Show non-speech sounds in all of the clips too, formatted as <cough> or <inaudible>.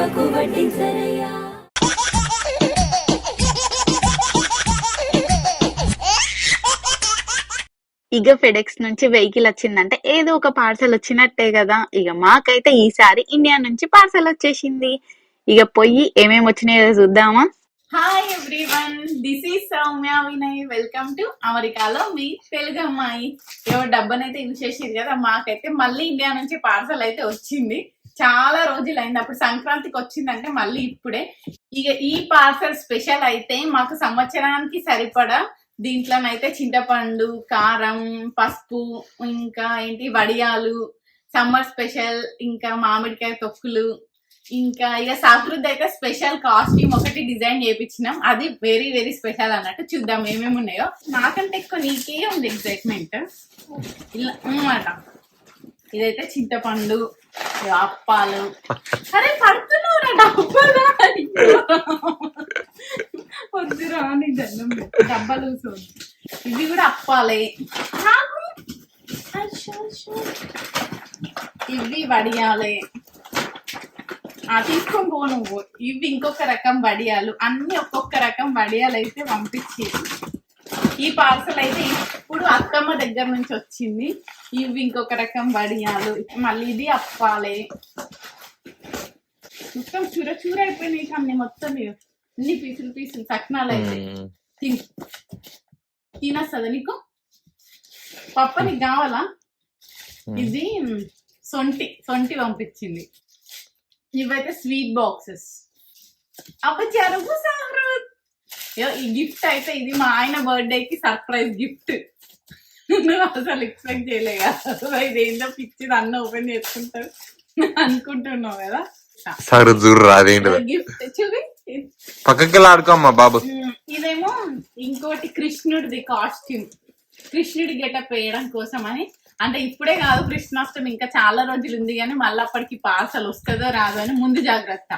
దెబ్బకు వడ్డించరయ్యా ఇక ఫెడెక్స్ నుంచి వెహికల్ వచ్చిందంటే ఏదో ఒక పార్సల్ వచ్చినట్టే కదా. ఇక మాకైతే ఈసారి ఇండియా నుంచి పార్సల్ వచ్చేసింది. ఇక పొయ్యి ఏమేమి వచ్చినాయో చూద్దామా? Hi everyone this is Soumya Vinay. Welcome to అమెరికాలో మీ తెలుగు అమ్మాయి ఎవరు డబ్బనైతే యూజ్ చేసేది కదా మాకైతే మళ్ళీ ఇండియా నుంచి పార్సల్ అయితే వచ్చింది. చాలా రోజులు అయింది అప్పుడు సంక్రాంతికి వచ్చిందంటే మళ్ళీ ఇప్పుడే. ఇక ఈ పార్సల్ స్పెషల్ అయితే మాకు సంవత్సరానికి సరిపడా దీంట్లోనైతే చింతపండు కారం పసుపు ఇంకా ఏంటి వడియాలు సమ్మర్ స్పెషల్ ఇంకా మామిడికాయ తొక్కులు ఇంకా ఇక సాకృద్ది అయితే స్పెషల్ కాస్ట్యూమ్ ఒకటి డిజైన్ చేయించినాం అది వెరీ వెరీ స్పెషల్ అన్నట్టు చూద్దాం ఏమేమి ఉన్నాయో. నాకంటే ఎక్కువ నీకే ఉంది ఎగ్జైట్మెంట్. ఇలా అన్నమాట ఇదైతే చింతపండు అప్పాలు. అరే పడుతున్నావురా డబ్బలా? వద్దురా నీ దండం డబ్బాలు ఇవి కూడా అప్పాలే. ఇవి వడియాలే. ఆ తీసుకొని పో నువ్వు. ఇవి ఇంకొక రకం వడియాలు. అన్ని ఒక్కొక్క రకం వడియాలు అయితే పంపించేది ఈ పార్సల్ అయితే ఇప్పుడు అత్తమ్మ దగ్గర నుంచి వచ్చింది. ఇవి ఇంకొక రకం వడియాలు. మళ్ళీ ఇది అప్పాలే. మొత్తం చూర చూర అయిపోయినాయి అన్ని మొత్తం. అన్ని పీసులు పీసులు సక్నాలు అయితే. తిని. తినస్తుందా నీకు? పప్ప నీకు కావాలా? ఇది సొంటి సొంటి పంపించింది. ఇవైతే స్వీట్ బాక్సెస్. సామృత్ ఈ గిఫ్ట్ అయితే ఇది మా ఆయన బర్త్డే కి సర్ప్రైజ్ గిఫ్ట్ నువ్వు అసలు ఎక్స్పెక్ట్ చేయలే కదా. ఇదేందో పిచ్చిది అన్న ఓపెన్ చేసుకుంటారు అనుకుంటున్నావు కదా. సరే చూడు గిఫ్ట్ చూపి పక్కకి ఆడుకోమ్మా బాబు. ఇదేమో ఇంకోటి కృష్ణుడిది కాస్ట్యూమ్ కృష్ణుడి గెటప్ వేయడం కోసం అని. అంటే ఇప్పుడే కాదు కృష్ణాష్టమి ఇంకా చాలా రోజులు ఉంది కానీ మళ్ళీ అప్పటికి పార్సల్ వస్తుందో రాదో అని ముందు జాగ్రత్త.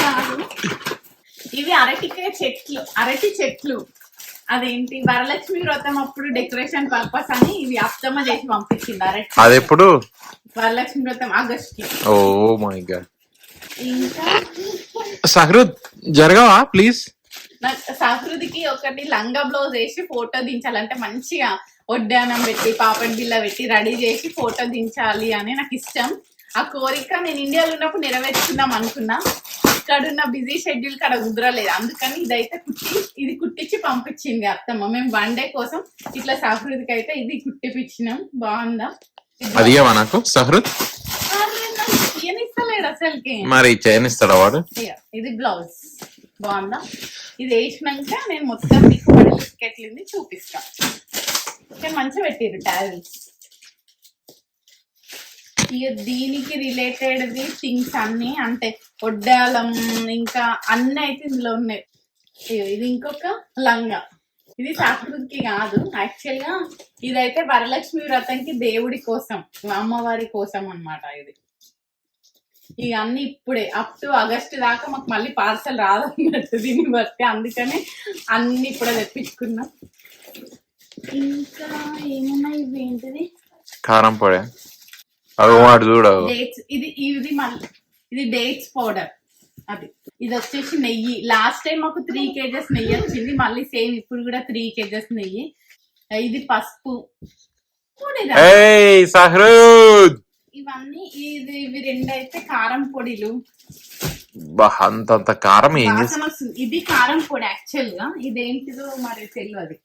కాదు ఇవి అరటికాయ చెట్లు అరటి చెట్లు. అదేంటి? వరలక్ష్మి వ్రతం అప్పుడు డెకరేషన్ పర్పస్ అని ఇవి అత్తమ్మ చేసి పంపించింది అరటి అది ఎప్పుడు వరలక్ష్మి వ్రతం ఆగస్ట్ ఓ మై గాడ్. ఇంకా? సహృద్ జరగవా ప్లీజ్? సంస్కృతికి ఒకటి లంగా బ్లౌజ్ వేసి ఫోటో దించాలంటే మంచిగా వడ్డానం పెట్టి పాపడ్ బిల్ల పెట్టి రెడీ చేసి ఫోటో దించాలి అని నాకు ఇష్టం. ఆ కోరిక నేను ఇండియాలో ఉన్నప్పుడు నెరవేర్చుకుందాం అనుకున్నా. ఇక్కడ ఉన్న బిజీ షెడ్యూల్ కాడ కుదరలేదు. అందుకని ఇదైతే కుట్టి ఇది కుట్టించి పంపించింది అత్తమ్మ. మేము వన్ డే కోసం ఇట్లా సంస్కృతికి అయితే ఇది కుట్టిపించినాం బాగుందా? అది నాకు? సహృద్? ఇస్తలేడు అసలుకి. మరి వాడు? ఇది బ్లౌజ్. బాగుందా? ఇది వేసినాక నేను మొత్తం మీకు పడి బిస్కెట్లింది చూపిస్తా. మంచిగా పెట్టిర్రు టావెల్స్ ఇక దీనికి రిలేటెడ్ది థింగ్స్ అన్ని అంటే ఒడ్డాలం ఇంకా అన్ని అయితే ఇందులో ఉన్నాయి. ఇది ఇంకొక లంగా. ఇది సాకృతికి కాదు యాక్చువల్గా ఇదైతే వరలక్ష్మి వ్రతంకి దేవుడి కోసం అమ్మవారి కోసం అన్నమాట ఇది. ఇక అన్ని ఇప్పుడే. అప్ టు ఆగస్ట్ దాకా మాకు మళ్ళీ పార్సల్ రాదన్నట్టు దీన్ని బట్టి. అందుకని అన్ని ఇప్పుడే తెప్పించుకున్నాం. ఇంకా ఏమున్నాయి ఇవి ఏంటిది? కారం పొడి. చూడు డేట్స్ ఇది ఇది మళ్ళీ ఇది డేట్స్ పౌడర్ అది. ఇది వచ్చేసి నెయ్యి. లాస్ట్ టైం మాకు త్రీ కేజెస్ నెయ్యి వచ్చింది. మళ్ళీ సేమ్ ఇప్పుడు కూడా త్రీ కేజెస్ నెయ్యి. ఇది పసుపు. ఇవన్నీ ఇది ఇవి రెండు అయితే కారం పొడిలు. బా అంత అంత కారం ఏం ఇది కారం పొడి యాక్చువల్గా. ఇదేంటిదో మరి తెలియదు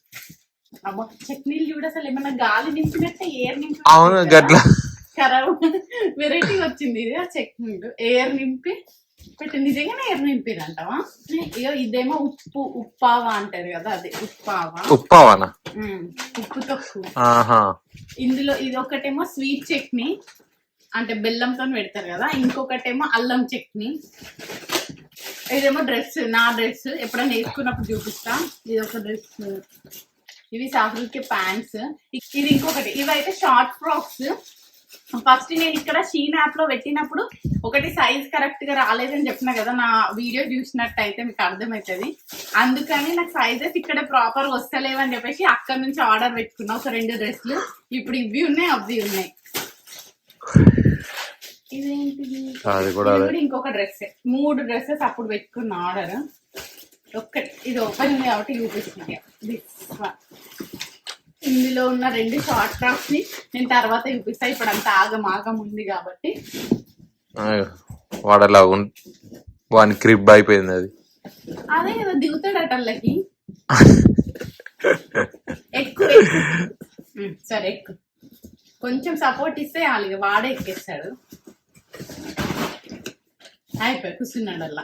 చట్నీలు చూడ అసలు ఏమన్నా గాలి నింపినట్టే ఎయిర్ నింపి అవును గట్ల. ఖరాబ్ వెరైటీ వచ్చింది ఇది. ఆ చట్నీ ఎయిర్ నింపి పెట్టి. నిజంగానే ఎయిర్ నింపిరంటావా? ఇగో ఇదేమో ఉప్పు ఉప్పావా అంటారు కదా అదే. ఉప్పావా. ఉప్పావానా? ఉప్పు తక్కువ ఇందులో ఇది ఒకటేమో స్వీట్ చట్నీ. అంటే బెల్లంతో పెడతారు కదా ఇంకొకటేమో అల్లం చట్నీ. ఇదేమో డ్రెస్ నా డ్రెస్. ఎప్పుడైనా వేసుకున్నప్పుడు చూపిస్తా. ఇది ఒక డ్రెస్. ఇవి సాఫ్రీకి ప్యాంట్స్. ఇది ఇంకొకటి. ఇవైతే షార్ట్ ఫ్రాక్స్. ఫస్ట్ నేను ఇక్కడ షీన్ యాప్లో పెట్టినప్పుడు ఒకటి సైజ్ కరెక్ట్గా రాలేదని చెప్పిన కదా నా వీడియో చూసినట్టయితే మీకు అర్థమవుతుంది. అందుకని నాకు సైజెస్ ఇక్కడ ప్రాపర్ వస్తలేవని చెప్పేసి అక్కడ నుంచి ఆర్డర్ పెట్టుకున్నా. ఒక రెండు డ్రెస్లు. ఇప్పుడు ఇవి ఉన్నాయి అవి ఉన్నాయి. అది కూడా ఇంకొక డ్రెస్ మూడు డ్రెస్సెస్ అప్పుడు పెట్టుకున్న ఆర్డర్ ఒక్కటి ఇది ఓపెన్ ఉంది కాబట్టి చూపిస్తుంది. ఇందులో ఉన్న రెండు షార్ట్ ఫ్రాక్స్ని నేను తర్వాత చూపిస్తా ఇప్పుడు అంత ఆగం ఆగం ఉంది కాబట్టి. అయ్యో, వాడు అలా వాని క్రిప్ అయిపోయింది అది. అదే కదా దిగుతాడట వాళ్ళకి. ఎక్కువ <laughs> ఎక్కు. సరే ఎక్కు కొంచెం సపోర్ట్ ఇస్తే వాళ్ళకి వాడే ఎక్కేస్తాడు. అయిపోయి కూర్చున్నాడు అలా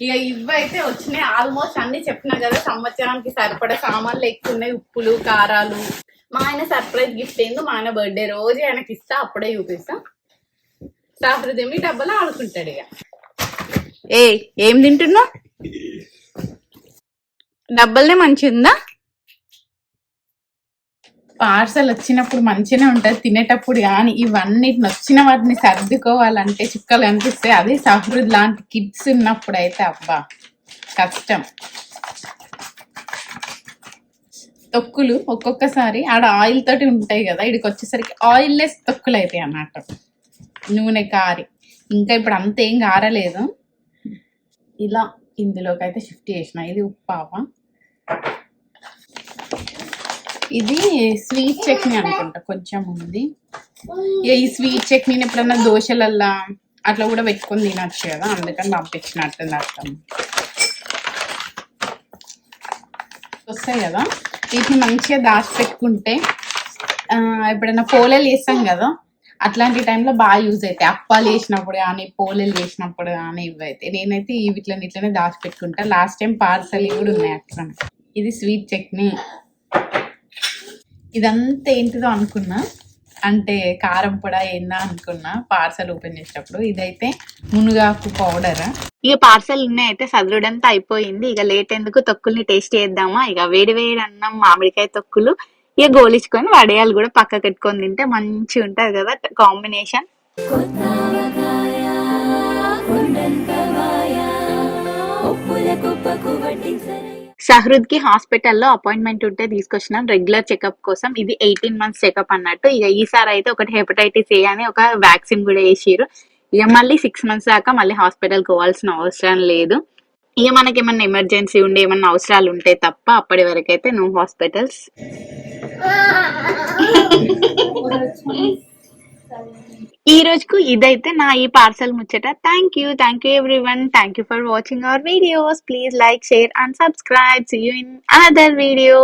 ఇక ఇవైతే వచ్చినాయి. ఆల్మోస్ట్ అన్ని చెప్పినా కదా సంవత్సరానికి సరిపడే సామాన్లు ఎక్కువ ఉన్నాయి ఉప్పులు కారాలు. మా ఆయన సర్ప్రైజ్ గిఫ్ట్ ఏందో మా ఆయన బర్త్డే రోజు ఆయనకి ఇస్తా అప్పుడే చూపిస్తా. సహృదయం డబ్బులు ఆడుకుంటాడు ఇక. ఏ ఏం తింటున్నావు? <laughs> డబ్బల్నే మంచి ఉందా పార్సల్ వచ్చినప్పుడు మంచిగానే ఉంటది. తినేటప్పుడు కానీ ఇవన్నీ వచ్చిన వాటిని సర్దుకోవాలంటే చుక్కలు అనిపిస్తే అదే సహృద్ లాంటి కిడ్స్ ఉన్నప్పుడు అయితే అబ్బా కష్టం. తొక్కులు ఒక్కొక్కసారి ఆడ ఆయిల్ తోటి ఉంటాయి కదా ఇక్కడికి వచ్చేసరికి ఆయిల్లెస్ తొక్కులు అవుతాయి అన్నట్టు. నూనె కారి. ఇంకా ఇప్పుడు అంత ఏం కారలేదు ఇలా ఇందులోకి అయితే షిఫ్ట్ చేసిన. ఇది ఉప్పావ ఇది స్వీట్ చట్నీ అనుకుంటా కొంచెం ఉంది. ఈ స్వీట్ చట్నీని ఎప్పుడన్నా దోశలల్లా అట్లా కూడా పెట్టుకొని తినచ్చు కదా అందుకని పంపించినట్టుంది అర్థం వస్తాయి కదా? వీటిని మంచిగా దాచి పెట్టుకుంటే ఆ, ఎప్పుడైనా పోలేలు వేస్తాం కదా అట్లాంటి టైంలో బాగా యూజ్ అవుతాయి. అప్పాలు వేసినప్పుడు కానీ పోలేలు వేసినప్పుడు కానీ ఇవైతే నేనైతే ఈ ఇట్లనే దాచి పెట్టుకుంటా. లాస్ట్ టైం పార్సల్ కూడా ఉన్నాయి అట్లా ఇది స్వీట్ చట్నీ. ఇదంతా ఏంటిదో అనుకున్నా. అంటే కారం పొడ ఏందా అనుకున్నా. పార్సల్ ఓపెన్ చేసేటప్పుడు. ఇదైతే మునుగాకు పౌడర్. ఇక పార్సల్ ఉన్నాయి అయితే సదరుడంతా అయిపోయింది. ఇక లేట్ ఎందుకు తొక్కుల్ని టేస్ట్ చేద్దామా? ఇక వేడి వేడి అన్నం మామిడికాయ తొక్కులు ఇక గోలించుకొని వడియాలు కూడా పక్క పెట్టుకొని తింటే మంచిగా ఉంటది కదా కాంబినేషన్. షహరుద్కి హాస్పిటల్లో అపాయింట్మెంట్ ఉంటే తీసుకొచ్చినాం. రెగ్యులర్ చెకప్ కోసం. ఇది ఎయిటీన్ మంత్స్ చెకప్ అన్నట్టు. ఇక ఈసారి అయితే ఒకటి హెపటైటిస్ ఏ అని ఒక వ్యాక్సిన్ కూడా వేసిరు ఇక మళ్ళీ సిక్స్ మంత్స్ దాకా మళ్ళీ హాస్పిటల్ పోవాల్సిన అవసరం లేదు. ఇక మనకి ఏమన్నా ఎమర్జెన్సీ ఉండి ఏమన్నా అవసరాలు ఉంటే తప్ప అప్పటి వరకు అయితే నో హాస్పిటల్స్. <laughs> <laughs> ఈ రోజుకు ఇదైతే నా ఈ పార్సల్ ముచ్చట. Thank you thank you everyone thank you for watching our videos please like share and subscribe see you in another video